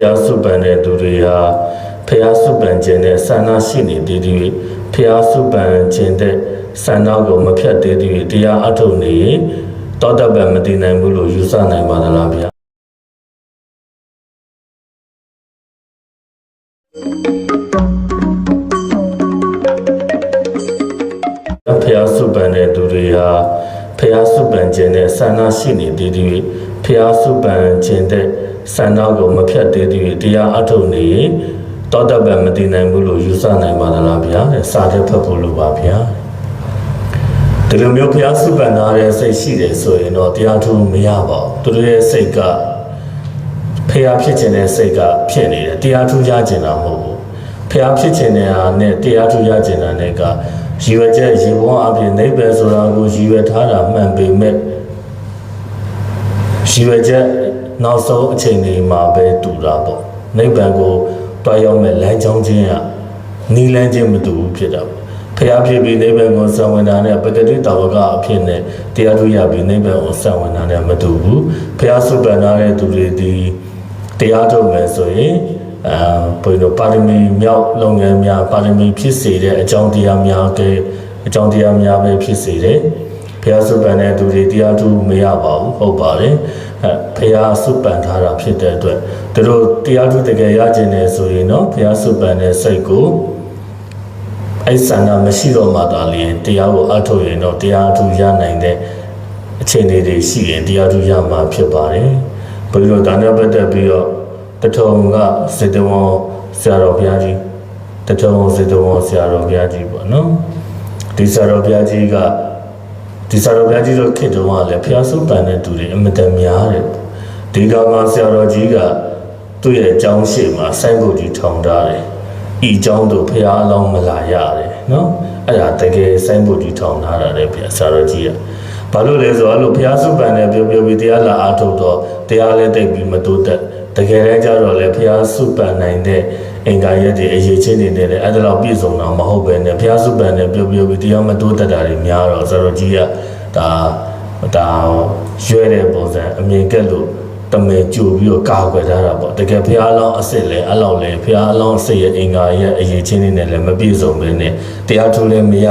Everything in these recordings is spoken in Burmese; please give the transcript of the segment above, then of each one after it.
ဖျားစုပန်တဲ့သူတွေဟာဖျားစုပန်ခြင်းနဲ့ဆန္ဒရှိနေတည်တည်ဖျားစုပန်ခြင်းတဲ့ဆန္ဒကိုမဖြတ်တည်တည်တရားအထုတ်နေရင်တောတပံမတည်နိုင်ဘူးလို့ယူဆနိုင်ပါသလားဗျာဖျားစုပန်တဲ့သူတွေဟာဖျားစုပန်ခြင်းနဲ့ဆန္ဒရှိနေတည်တည်ဖျားစုပန်ခြင်းတဲ့ ဆန္ဒကိုမဖြတ်တည်တည်တရားအထုတ်နေရင်တောတပံမတည်နိုင်ဘူးလို့ယူဆနိုင်ပါသလားဗျာတဲ့စာတဲ့ဖတ်ဖို့လိုပါဗျာဒီလိုမျိုးဖျားစုပန်ထားတဲ့စိတ်ရှိတယ်ဆိုရင်တော့တရားထုမရပါဘူးသူတို့ရဲ့စိတ်ကဖျားဖြစ်ခြင်းတဲ့စိတ်ကဖြစ်နေတယ်တရားထုရခြင်းတာမဟုတ်ဘူးဖျားဖြစ်ခြင်းတဲ့ဟာနဲ့တရားထုရခြင်းတာနဲ့ကရည်ရွယ်ချက်ရေဘုံအပြင်နိဗ္ဗာန်ဆိုတာကိုရည်ရွယ်ထားတာမှန်ပေမဲ့ရည်ရွယ်ချက် နောက်ဆုံးအချိန်တွေမှာပဲတူတာပေါ့နိဗ္ဗာန်ကိုတွားရောက်မဲ့လမ်းကြောင်းချင်းကနီးလန်းချင်းမတူဘူးဖြစ်တာပေါ့ဖျားဖြစ်ပြီးနိဗ္ဗာန်ကိုဆံဝင်တာနဲ့ပတ္တိတာဝကအဖြစ်နဲ့တရားထုရပြီးနိဗ္ဗာန်ကိုဆံဝင်တာနဲ့မတူဘူးဖျားစုပန်ထားတဲ့သူတွေဒီတရားထုတ်မယ်ဆိုရင်အာဘုရားတို့ပါရမီမြောက်လုပ်ငန်းများပါရမီဖြစ်စေတဲ့အကြောင်းတရားများကအကြောင်းတရားများပဲဖြစ်စေတယ်ဖျားစုပန်တဲ့သူတွေတရားထုမရပါဘူးဟုတ်ပါတယ်အဲ ဖျားစုပန်ထားတာဖြစ်တဲ့အတွက်သူတို့တရားထုတကယ်ရကျင်တယ်ဆိုရင်တော့ဖျားစုပန်တဲ့စိတ်ကိုအဲ့ဆန္ဒမရှိတော့မှသာလျှင်တရားကိုအထုတ်ရင်တော့တရားထုရနိုင်တဲ့အခြေအနေတွေရှိရင်တရားထုရမှာဖြစ်ပါတယ်ဘုရားဒါနဲ့ပတ်သက်ပြီးတော့တထုံကစေတဝန်ဆရာတော်ဘုရားကြီးတထုံစေတဝန်ဆရာတော်ဘုရားကြီးပေါ့နော်ဒီဆရာတော်ဘုရားကြီးက ဒီဆရာတော်ဘုရားကြီးတို့ခေတ္တကလည်းဘုရားစုတန်တဲ့သူတွေအမတန်များတယ်ဒီကောင်ကဆရာတော်ကြီးကသူ့ရဲ့အကြောင်းရှိမှာဆိုင်းကုတ်ကြီးထောင်ထားတယ်ဤအကြောင်းတို့ဘုရားအလောင်းမလာရတယ်နော်အဲ့ဒါတကယ်ဆိုင်းကုတ်ကြီးထောင်ထားတာလေဘုရားဆရာတော်ကြီးကဘာလို့လဲဆိုတော့အဲ့လိုဘုရားစုပန်နဲ့ပြောပြောပြီးတရားလာအားထုတ်တော့တရားလည်းတိတ်ပြီးမတိုးတက် တကယ်တမ်းကျတော့လေဖះစုပန်နိုင်တဲ့အင်္ဂါရက်တွေအရေးချင်းနေတယ်လေအဲ့ဒါတော့ပြည့်စုံတာမဟုတ်ပဲနဲ့ဖះစုပန်တဲ့ပြောပြောပြီးတရားမတိုးတက်တာတွေများတော့ဆရာတော်ကြီးကဒါဒါရွဲတဲ့ပုံစံအမြင်ကက်လို့တမဲကြိုပြီးတော့ကာကွယ်ထားတာပေါ့တကယ်ဖះအလောင်းအစ်စ်လဲအဲ့လောက်လဲဖះအလောင်းအစ်စ်ရဲ့အင်္ဂါရဲ့အရေးချင်းနေနဲ့လည်းမပြည့်စုံပဲနဲ့တရားထုလည်းမရ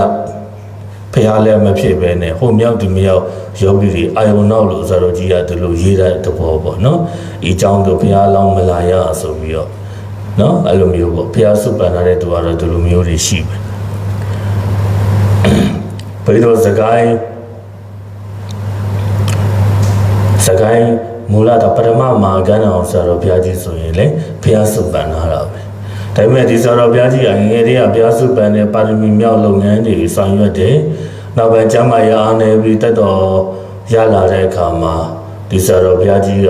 ဖះလည်းမဖြစ်ပဲနဲ့ဟိုမြောက်ဒီမြောက်ယောဂီတွေအာယုံနောက်လို့ဇာတော်ကြီးကဒီလိုရေးတဲ့သဘောပေါ့နော်ဒီအကြောင်းတို့ဖះလောင်းမလာရဆိုပြီးတော့နော်အဲ့လိုမျိုးပေါ့ဖះစုပန်ထားတဲ့သူကတော့ဒီလိုမျိုးတွေရှိပဲဘယ်လိုစကိုင်းစကိုင်းမူလတော့ပထမမာကန်းအောင်ဆရာတော်ဘုရားကြီးဆိုရင်လေဘုရားစုပန်ထားတာပဲ ဒါပေမဲ့ဒီဆရာတော်ဘုရားကြီးကငယ်ငယ်လေးကဘုရားစုပန်တဲ့ပါရမီမြောက်လုပ်ငန်းတွေဆောင်ရွက်တယ်နောက်ပိုင်းကျမ်းမာရအားနေပြီးတက်တော်ရလာတဲ့အခါမှာဒီဆရာတော်ဘုရားကြီးက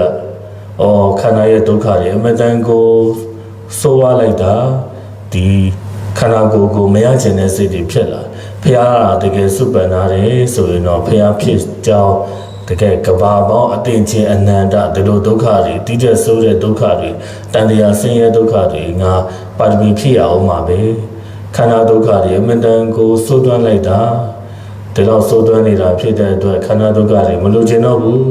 အော်ခန္ဓာရဲ့ဒုက္ခတွေအမတန်ကိုဆိုးဝါးလိုက်တာဒီခန္ဓာကိုယ်ကိုမရချင်တဲ့စိတ်တွေဖြစ်လာဖះကတကယ်စုပန်ထားတယ်ဆိုရင်တော့ဖះဖြစ်ကြောင်း တကယ်ကဘာပေါင်းအတင်ချင်းအနန္တဒီလိုဒုက္ခတွေတိကျဆိုးတဲ့ဒုက္ခတွေတန်တရားဆင်းရဲဒုက္ခတွေငါပါရမီဖြည့်အောင်မှာပဲခန္ဓာဒုက္ခတွေအမတန်ကိုဆိုးသွမ်းလိုက်တာဒီတော့ဆိုးသွမ်းနေတာဖြစ်တဲ့အတွက်ခန္ဓာဒုက္ခတွေမလိုချင်တော့ဘူး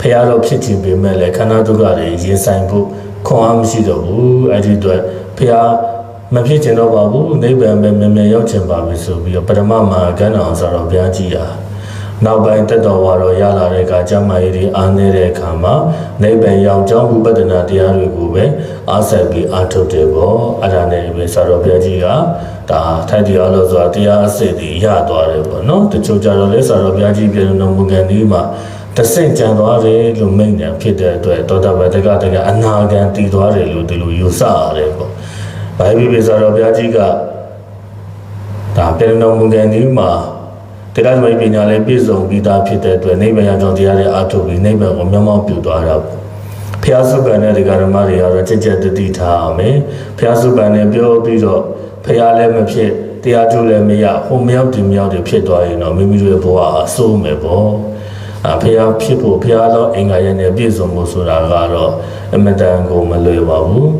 ဖះတော့ဖြစ်ခြင်းပေမဲ့လည်းခန္ဓာဒုက္ခတွေရင်ဆိုင်ဖို့ခွန်အားမရှိတော့ဘူးအဲ့ဒီအတွက်ဖះမဖြစ်ချင်တော့ပါဘူးနိဗ္ဗာန်ပဲမြန်မြန်ရောက်ချင်ပါပြီဆိုပြီးတော့ပထမမှာကဏ္ဍအောင်ဆိုတော့ဘုရားကြီးဟာ နောက်ပိုင်းတက်တော်ဝါတော်ရလာတဲ့အခါကျမ်းမာရေးတွေအားနေတဲ့အခါမှာနိဗ္ဗာန်ရောက်ကြောင်းဝိပဿနာတရားတွေကိုပဲအားဆက်ပြီးအားထုတ်တယ်ပေါ့အဲ့ဒါနဲ့ပဲဆိုတော့ဘုရားကြီးကဒါထိုက်တရားလို့ဆိုတာတရားအစစ်တွေရသွားတယ်ပေါ့နော်တချို့ကြတော့လဲဆိုတော့ဘုရားကြီးပြည်တော်မူကန်ဒီမှာတဆင့်ကြံသွားတယ်လို့မိန့်တယ်ဖြစ်တဲ့အတွက်တောတပတကတကအနာဂံတည်သွားတယ်လို့ဒီလိုယူဆရတယ်ပေါ့ဘိုင်ဘယ်ဆိုတော့ဘုရားကြီးကဒါပြည်တော်မူကန်ဒီမှာ တရားသမားပညာလည်းပြည့်စုံပြီးသားဖြစ်တဲ့အတွက်နိဗ္ဗာန်ရောက်တရားတွေအားထုတ်ပြီးနိဗ္ဗာန်ကိုမျက်မှောက်ပြုသွားတာပေါ့ဖျားစုပန်တဲ့တရားဓမ္မတွေကတော့ကြက်ကြက်တတိထားအောင်မယ်ဖျားစုပန်နဲ့ပြောပြီးတော့ဖျားလည်းမဖြစ်တရားထုလည်းမရဟိုမြောက်ဒီမြောက်တွေဖြစ်သွားရင်တော့မိမိတို့ရဲ့ဘဝအဆိုးမယ်ပေါ့အဖျားဖြစ်ဖို့ဖျားတော့အင်္ဂါရနဲ့ပြည့်စုံဖို့ဆိုတာကတော့အမတန်ကိုမလွယ်ပါဘူး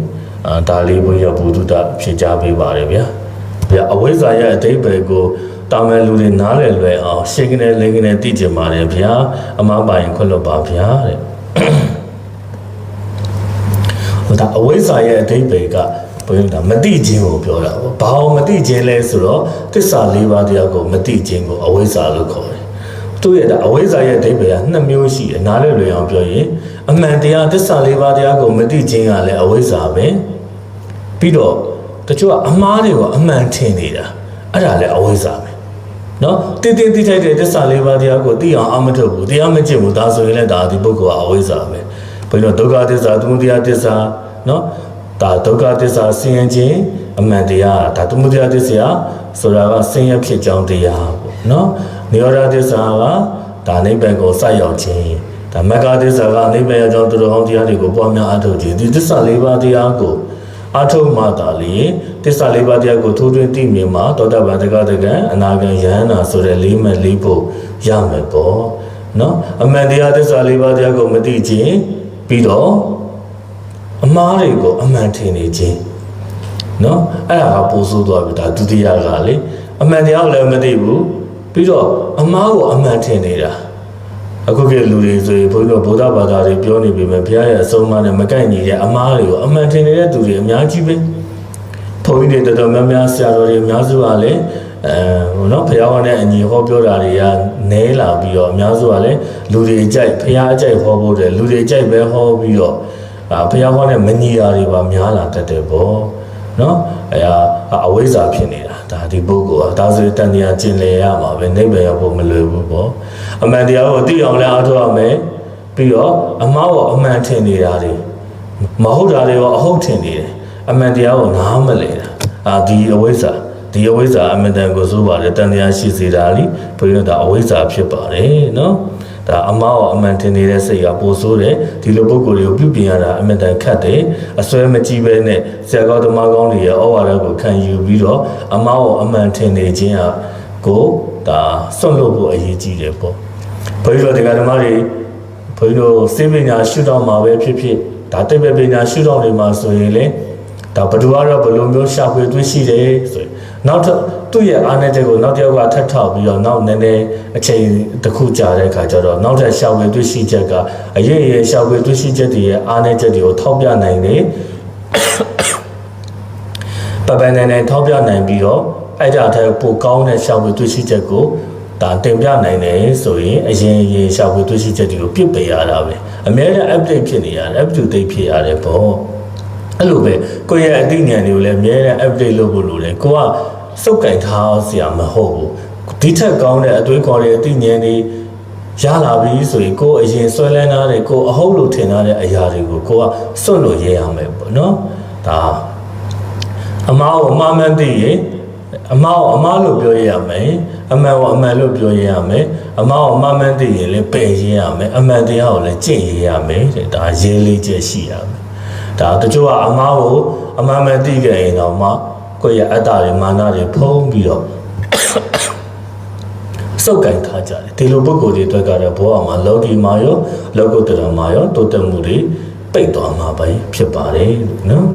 အာဒါလေးဘုရားဘုဒ္ဓတာဖြေချပေးပါတယ်ဗျာဗျာအဝိဇ္ဇာရဲ့အတိတ်ပဲကို တာမန်လူတွေနားလည်လွယ်အောင်ရှင်းကနေလင်းကနေသိကြပါတယ်ဗျာအမားပိုင်ခွတ်လို့ပါဗျာတဲ့ဩဟိုဒါအဝိဇ္ဇာရဲ့အဓိပ္ပာယ်ကဘယ်လိုဒါမတိခြင်းကိုပြောတာပေါ့ဘာလို့မတိခြင်းလဲဆိုတော့သစ္စာ၄ပါးတရားကိုမတိခြင်းကိုအဝိဇ္ဇာလို့ခေါ်တယ်သူ့ရဲ့ဒါအဝိဇ္ဇာရဲ့အဓိပ္ပာယ်ကနှစ်မျိုးရှိတယ်နားလည်လွယ်အောင်ပြောရင်အမှန်တရားသစ္စာ၄ပါးတရားကိုမတိခြင်းကလည်းအဝိဇ္ဇာပဲပြီးတော့တချို့ကအမှားတွေကိုအမှန်ထင်နေတာအဲ့ဒါလည်းအဝိဇ္ဇာပဲ နော်တင်းတင်းတိထိုက်တဲ့သစ္စာလေးပါးတရားကိုသိအောင်အမထုတ်ဘူးတရားမကျင့်ဘူးဒါဆိုရင်လည်းဒါဒီပုဂ္ဂိုလ်ကအဝိဇ္ဇာပဲဘယ်လိုဒုက္ခသစ္စာသမုဒယသစ္စာနော်ဒါဒုက္ခသစ္စာဆင်းရဲခြင်းအမှန်တရားဒါသမုဒယသစ္စာဆိုတာကဆင်းရဲဖြစ်ကြောင်းတရားပေါ့နော်နိရောဓသစ္စာကဒါနိဗ္ဗာန်ကိုစရောက်ခြင်းဒါမဂ္ဂသစ္စာကနိဗ္ဗာန်ရောက်ကြောင်းသူတော်ဟောင်းတရားတွေကိုပွားများအထုတ်ခြင်းဒီသစ္စာလေးပါးတရားကို အထုမှတာလေတစ္ဆာလေးပါးတရားကိုထိုးထွင်းသိမြင်မှာတောတပန်တကတကံအနာဂံယဟန္တာဆိုတဲ့လေးမဲ့လေးဖို့ရမယ်ပေါ့နော်အမှန်တရားတစ္ဆာလေးပါးတရားကိုမသိခြင်းပြီးတော့အမားတွေကိုအမှန်ထင်နေခြင်းနော်အဲ့ဒါကပို့ဆိုးသွားပြီဒါဒုတိယကလေအမှန်တရားကိုလည်းမသိဘူးပြီးတော့အမားကိုအမှန်ထင်နေတာ အခုကလူတွေဆိုရင်ဘုန်းကြီးတို့ဗုဒ္ဓဘာသာတွေပြောနေပြီမဲ့ဘုရားရဲ့အဆုံးအမနဲ့မကိုက်ညီတဲ့အမားတွေကိုအမှန်ထင်နေတဲ့သူတွေအများကြီးပဲဘုန်းကြီးတွေတော်တော်များများဆရာတော်တွေအများစုကလည်းအဲဟိုနော်ဘုရားဟောတဲ့အညီဟောပြောတာတွေကနဲလာပြီးတော့အများစုကလည်းလူတွေကြိုက်ဘုရားအကြိုက်ဟောဖို့တယ်လူတွေကြိုက်ပဲဟောပြီးတော့အာဘုရားဟောတဲ့မညီတာတွေပါများလာတတ်တယ်ပေါ့ နော်အဲအာအဝိဇ္ဇာဖြစ်နေတာဒါဒီပုဂ္ဂိုလ်ကဒါဆိုရင်တန်တရားကျင်လည်ရမှာပဲနိဗ္ဗာန်ရောက်ဖို့မလွယ်ဘူးပေါ့အမှန်တရားကိုသိအောင်လည်းအားထုတ်ရမယ်ပြီးတော့အမှားကိုအမှန်ထင်နေတာတွေမဟုတ်တာတွေရောအဟုတ်ထင်နေတယ်အမှန်တရားကိုနားမလည်တာအာဒီအဝိဇ္ဇာဒီအဝိဇ္ဇာအမှန်တန်ကိုဆိုပါတယ်တန်တရားရှိစေတာလीဘုရားဒါအဝိဇ္ဇာဖြစ်ပါတယ်နော် ဒါအမားရောအမှန်တင်နေတဲ့စိတ်ကပိုဆိုးတယ်ဒီလိုပုံကိုယ်တွေကိုပြုပြင်ရတာအမှန်တန်ခတ်တယ်အစွဲမကြီးပဲနဲ့ဆရာကောင်းသမားကောင်းတွေရဲ့ဩဝါဒကိုခံယူပြီးတော့အမားရောအမှန်တင်နေခြင်းဟာကိုဒါစွန့်လို့ဖို့အရေးကြီးတယ်ပေါ့ဘုရားတို့တရားဓမ္မတွေဘုန်းကြီးတို့စေပညာရှုတော့မှာပဲဖြစ်ဖြစ်ဒါတိပ္ပပညာရှုတော့နေမှာဆိုရင်လေဒါဘဒူကတော့ဘယ်လိုမျိုးရှာဖွေသွင်းရှိတယ်ဆိုရင်နောက်ထပ် သူ့ရဲ့အားနည်းချက်ကိုနောက်တစ်ယောက်ကထပ်ထောက်ပြီးတော့နောက်နည်းနည်းအချိန်တစ်ခုကြာတဲ့အခါကျတော့နောက်ထပ်ရှာဖွေသွင်းရှိချက်ကအရေးအရေးရှာဖွေသွင်းရှိချက်တွေရဲ့အားနည်းချက်တွေကိုထောက်ပြနိုင်တယ်ပပန်နေနေထောက်ပြနိုင်ပြီးတော့အဲ့ဒါထက်ပိုကောင်းတဲ့ရှာဖွေသွင်းရှိချက်ကိုဒါတင်ပြနိုင်တယ်ဆိုရင်အရင်အရင်ရှာဖွေသွင်းရှိချက်တွေကိုပြစ်ပယ်ရတာပဲအများနဲ့ update ဖြစ်နေရတယ် up to date ဖြစ်ရတယ်ပေါ့အဲ့လိုပဲကိုယ့်ရဲ့အသိဉာဏ်တွေကိုလည်းအများနဲ့ update လုပ်ဖို့လိုတယ်ကိုက စုပ်ကင်ထားစရာမဟုတ်ဘူးဒီထက်ကောင်းတဲ့အတွေးခေါ်တဲ့အသိဉာဏ်တွေရလာပြီဆိုရင်ကိုယ်အရင်ဆွဲလန်းထားတဲ့ကိုယ်အဟုတ်လို့ထင်ထားတဲ့အရာတွေကိုကိုကစွန့်လို့ရရမယ်ပေါ့နော်ဒါအမားကိုအမှားမှန်းသိရင်အမားကိုအမားလို့ပြောရရမယ်အမှန်ကိုအမှန်လို့ပြောရရမယ်အမားကိုအမှားမှန်းသိရင်လည်းပယ်ရရမယ်အမှန်တရားကိုလည်းကျင့်ရရမယ်တဲ့ဒါရေးလေးချက်ရှိရမယ်ဒါတချို့ကအမားကိုအမှန်မှန်သိကြရင်တော့မှ ကိုယ့်ရဲ့အတ္တတွေမာနတွေဖုံးပြီးတော့စုပ်ကင်ထားကြတယ်ဒီလိုပုဂ္ဂိုလ်တွေအတွက်ကတော့ဘောအောင်မှာလောကီမာရောလောကုတ္တရာမာရောတိုးတက်မှုတွေပိတ်သွားမှာပဲဖြစ်ပါတယ်နော်